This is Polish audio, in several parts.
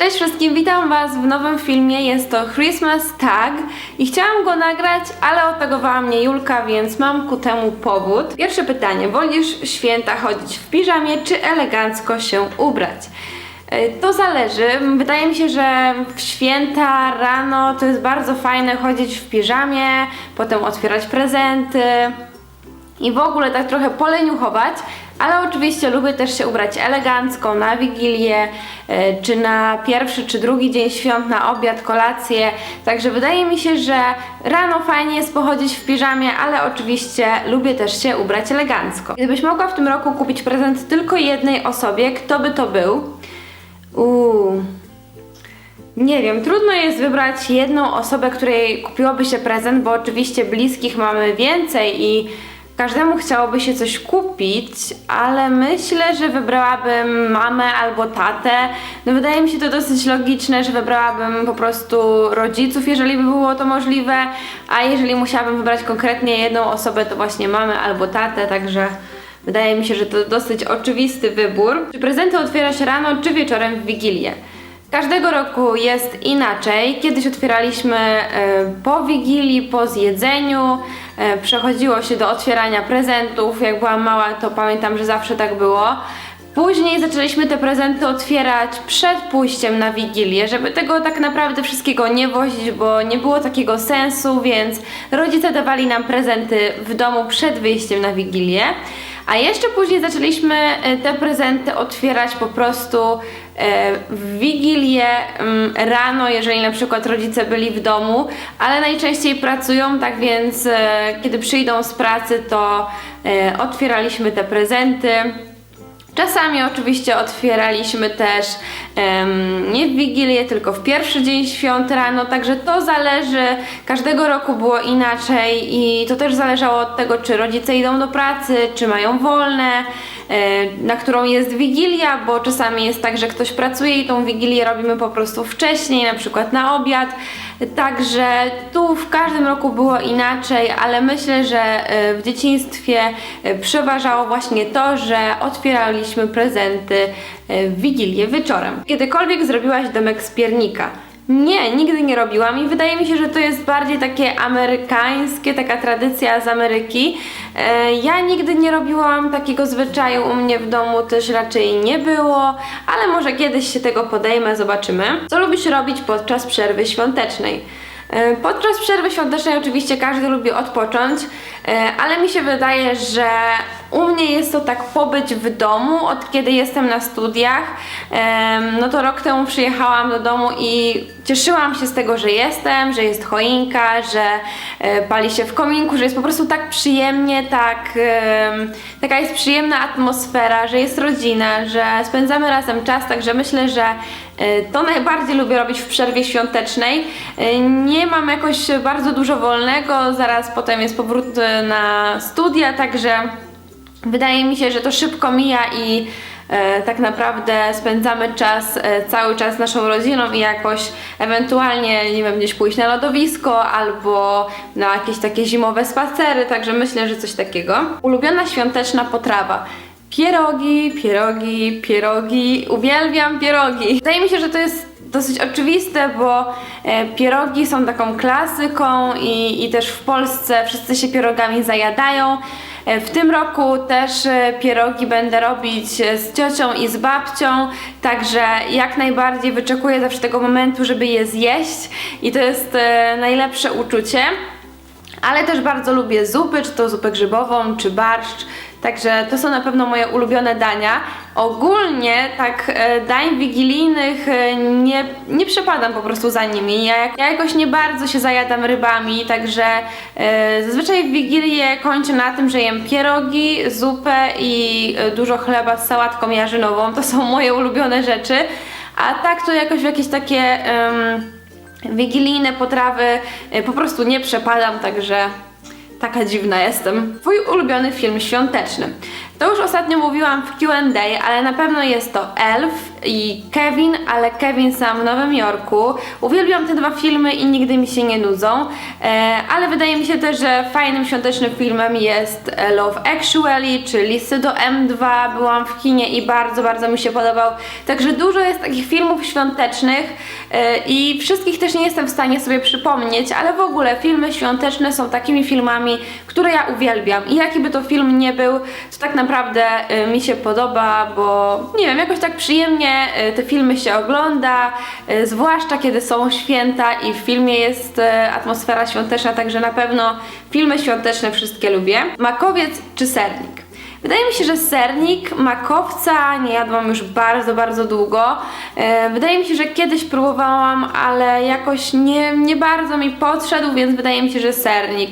Cześć wszystkim, witam Was w nowym filmie. Jest to Christmas Tag i chciałam go nagrać, ale otagowała mnie Julka, więc mam ku temu powód. Pierwsze pytanie: wolisz święta chodzić w piżamie, czy elegancko się ubrać? E, To zależy. Wydaje mi się, że w święta rano to jest bardzo fajne chodzić w piżamie, potem otwierać prezenty i w ogóle tak trochę poleniuchować, ale oczywiście lubię też się ubrać elegancko na wigilię, e, czy na pierwszy, czy drugi dzień świąt, na obiad, kolację. Także wydaje mi się, że rano fajnie jest pochodzić w piżamie, ale oczywiście lubię też się ubrać elegancko. Gdybyś mogła w tym roku kupić prezent tylko jednej osobie, kto by to był? Uuu. Nie wiem, trudno jest wybrać jedną osobę, której kupiłoby się prezent, bo oczywiście bliskich mamy więcej i każdemu chciałoby się coś kupić, ale myślę, że wybrałabym mamę albo tatę. No wydaje mi się to dosyć logiczne, że wybrałabym po prostu rodziców, jeżeli by było to możliwe, a jeżeli musiałabym wybrać konkretnie jedną osobę, to właśnie mamę albo tatę, także wydaje mi się, że to dosyć oczywisty wybór. Czy prezenty otwiera się rano, czy wieczorem w Wigilię? Każdego roku jest inaczej. Kiedyś otwieraliśmy e, po wigilii, po zjedzeniu, e, przechodziło się do otwierania prezentów. Jak byłam mała, to pamiętam, że zawsze tak było. Później zaczęliśmy te prezenty otwierać przed pójściem na wigilię, żeby tego tak naprawdę wszystkiego nie wozić, bo nie było takiego sensu, więc rodzice dawali nam prezenty w domu przed wyjściem na wigilię. A jeszcze później zaczęliśmy e, te prezenty otwierać po prostu e, w Wigilię mm, rano, jeżeli na przykład rodzice byli w domu, ale najczęściej pracują, tak więc e, kiedy przyjdą z pracy, to otwieraliśmy te prezenty. Czasami oczywiście otwieraliśmy też em, nie w Wigilię, tylko w pierwszy dzień świąt rano, także to zależy, każdego roku było inaczej i to też zależało od tego, czy rodzice idą do pracy, czy mają wolne, e, na którą jest Wigilia, bo czasami jest tak, że ktoś pracuje i tą Wigilię robimy po prostu wcześniej, na przykład na obiad, także tu w każdym roku było inaczej, ale myślę, że e, w dzieciństwie e, przeważało właśnie to, że otwieraliśmy prezenty e, w Wigilię wieczorem. Kiedykolwiek zrobiłaś domek z piernika? Nie, nigdy nie robiłam i wydaje mi się, że to jest bardziej takie amerykańskie, taka tradycja z Ameryki. E, ja nigdy nie robiłam takiego zwyczaju, u mnie w domu też raczej nie było, ale może kiedyś się tego podejmę, zobaczymy. Co lubisz robić podczas przerwy świątecznej? E, Podczas przerwy świątecznej oczywiście każdy lubi odpocząć, e, ale mi się wydaje, że u mnie jest to tak pobyć w domu, od kiedy jestem na studiach. Em, No to rok temu przyjechałam do domu i cieszyłam się z tego, że jestem, że jest choinka, że e, pali się w kominku, że jest po prostu tak przyjemnie, tak, taka jest przyjemna atmosfera, że jest rodzina, że spędzamy razem czas, także myślę, że e, to najbardziej lubię robić w przerwie świątecznej. E, Nie mam jakoś bardzo dużo wolnego, zaraz potem jest powrót e, na studia, także wydaje mi się, że to szybko mija i e, tak naprawdę spędzamy czas, e, cały czas z naszą rodziną i jakoś ewentualnie, nie wiem, gdzieś pójść na lodowisko albo na jakieś takie zimowe spacery, także myślę, że coś takiego. Ulubiona świąteczna potrawa. Pierogi, pierogi, pierogi. Uwielbiam pierogi. Wydaje mi się, że to jest dosyć oczywiste, bo e, pierogi są taką klasyką i, i też w Polsce wszyscy się pierogami zajadają. E, W tym roku też e, pierogi będę robić z ciocią i z babcią, także jak najbardziej wyczekuję zawsze tego momentu, żeby je zjeść i to jest najlepsze uczucie. Ale też bardzo lubię zupy, czy to zupę grzybową, czy barszcz. Także to są na pewno moje ulubione dania. Ogólnie tak e, dań wigilijnych e, nie, nie przepadam po prostu za nimi. Ja, ja jakoś nie bardzo się zajadam rybami, także e, zazwyczaj w Wigilię kończę na tym, że jem pierogi, zupę i e, dużo chleba z sałatką jarzynową. To są moje ulubione rzeczy. A tak to jakoś w jakieś takie... wigilijne potrawy po prostu nie przepadam, także taka dziwna jestem. Twój ulubiony film świąteczny. To już ostatnio mówiłam w Q&A, ale na pewno jest to Elf i Kevin, ale Kevin sam w Nowym Jorku. Uwielbiam te dwa filmy i nigdy mi się nie nudzą, e, ale wydaje mi się też, że fajnym świątecznym filmem jest e, Love Actually, czy Listy do M2. Byłam w kinie i bardzo, bardzo mi się podobał. Także dużo jest takich filmów świątecznych e, i wszystkich też nie jestem w stanie sobie przypomnieć, ale w ogóle filmy świąteczne są takimi filmami, które ja uwielbiam. I jaki by to film nie był, to tak naprawdę e, mi się podoba, bo nie wiem, jakoś tak przyjemnie e, te filmy się ogląda, e, zwłaszcza kiedy są święta i w filmie jest atmosfera świąteczna, także na pewno filmy świąteczne wszystkie lubię. Makowiec czy sernik? Wydaje mi się, że sernik, makowca nie jadłam już bardzo, bardzo długo. Wydaje mi się, że kiedyś próbowałam, ale jakoś nie, nie bardzo mi podszedł, więc wydaje mi się, że sernik.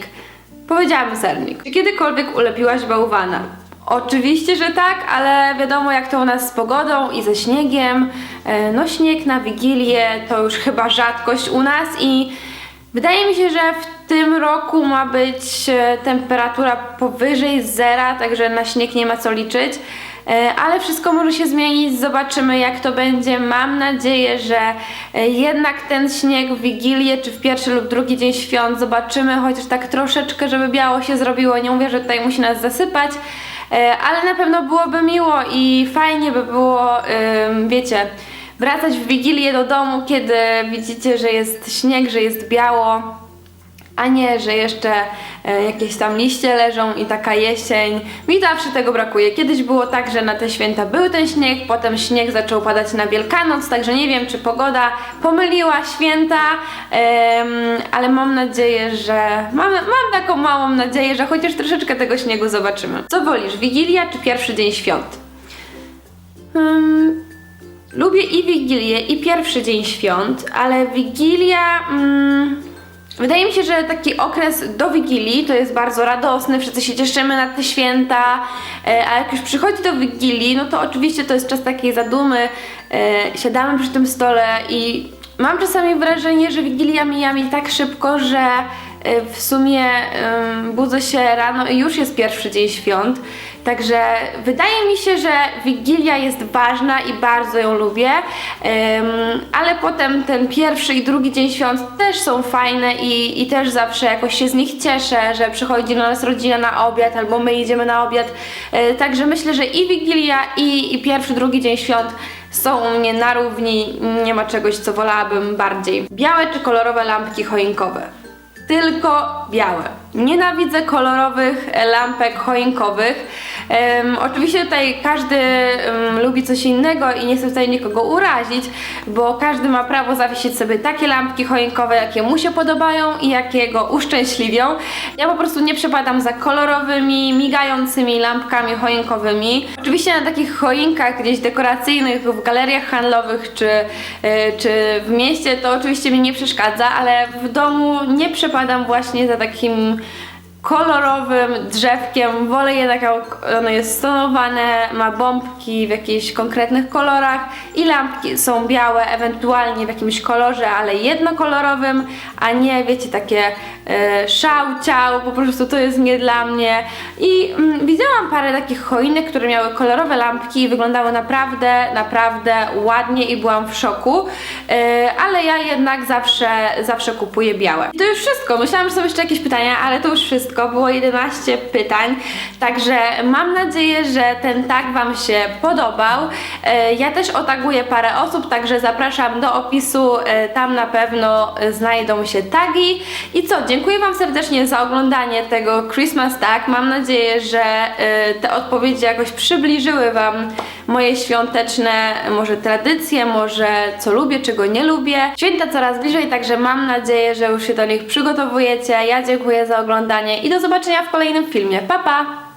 Powiedziałam sernik. Czy kiedykolwiek ulepiłaś bałwana? Oczywiście, że tak, ale wiadomo jak to u nas z pogodą i ze śniegiem. E, No śnieg na Wigilię to już chyba rzadkość u nas i wydaje mi się, że w tym roku ma być e, temperatura powyżej zera, także na śnieg nie ma co liczyć. E, Ale wszystko może się zmienić, zobaczymy jak to będzie. Mam nadzieję, że jednak ten śnieg w Wigilię, czy w pierwszy lub drugi dzień świąt zobaczymy, chociaż tak troszeczkę, żeby biało się zrobiło. Nie mówię, że tutaj musi nas zasypać, ale na pewno byłoby miło i fajnie by było, wiecie, wracać w Wigilię do domu, kiedy widzicie, że jest śnieg, że jest biało a nie, że jeszcze e, jakieś tam liście leżą i taka jesień. Mi zawsze tego brakuje. Kiedyś było tak, że na te święta był ten śnieg, potem śnieg zaczął padać na Wielkanoc, także nie wiem, czy pogoda pomyliła święta, ale mam nadzieję, że. Mam, mam taką małą nadzieję, że chociaż troszeczkę tego śniegu zobaczymy. Co wolisz, Wigilia czy pierwszy dzień świąt? Lubię i Wigilię, i pierwszy dzień świąt, ale Wigilia. Mm, wydaje mi się, że taki okres do Wigilii to jest bardzo radosny, wszyscy się cieszymy na te święta, e, a jak już przychodzi do Wigilii, no to oczywiście to jest czas takiej zadumy, e, siadamy przy tym stole i mam czasami wrażenie, że Wigilia mija mi tak szybko, że e, w sumie budzę się rano i już jest pierwszy dzień świąt. Także wydaje mi się, że Wigilia jest ważna i bardzo ją lubię, ale potem ten pierwszy i drugi dzień świąt też są fajne i, i też zawsze jakoś się z nich cieszę, że przychodzi do nas rodzina na obiad albo my idziemy na obiad. E, Także myślę, że i Wigilia i, i pierwszy, drugi dzień świąt są u mnie na równi, nie ma czegoś, co wolałabym bardziej. Białe czy kolorowe lampki choinkowe? Tylko białe. Nienawidzę kolorowych e, lampek choinkowych. Em, oczywiście tutaj każdy em, lubi coś innego i nie chcę tutaj nikogo urazić, bo każdy ma prawo zawiesić sobie takie lampki choinkowe, jakie mu się podobają i jakie go uszczęśliwią. Ja po prostu nie przepadam za kolorowymi, migającymi lampkami choinkowymi. Oczywiście na takich choinkach gdzieś dekoracyjnych, w galeriach handlowych czy, e, czy w mieście to oczywiście mi nie przeszkadza, ale w domu nie przepadam właśnie za takim kolorowym drzewkiem. Wolę jednak jak ono jest stonowane, ma bombki w jakichś konkretnych kolorach i lampki są białe, ewentualnie w jakimś kolorze, ale jednokolorowym, a nie wiecie takie e, szał, ciał, po prostu to jest nie dla mnie. I mm, widziałam parę takich choinek, które miały kolorowe lampki i wyglądały naprawdę, naprawdę ładnie i byłam w szoku, e, ale ja jednak zawsze, zawsze kupuję białe. I to już wszystko. Myślałam, że są jeszcze jakieś pytania, ale to już wszystko. Było 11 pytań, także mam nadzieję, że ten tag Wam się podobał. E, Ja też otaguję parę osób, także zapraszam do opisu, e, tam na pewno znajdą się tagi. I co, dziękuję Wam serdecznie za oglądanie tego Christmas Tag. Mam nadzieję, że e, te odpowiedzi jakoś przybliżyły Wam moje świąteczne może tradycje, może co lubię, czego nie lubię. Święta coraz bliżej, także mam nadzieję, że już się do nich przygotowujecie. Ja dziękuję za oglądanie i do zobaczenia w kolejnym filmie. Pa pa!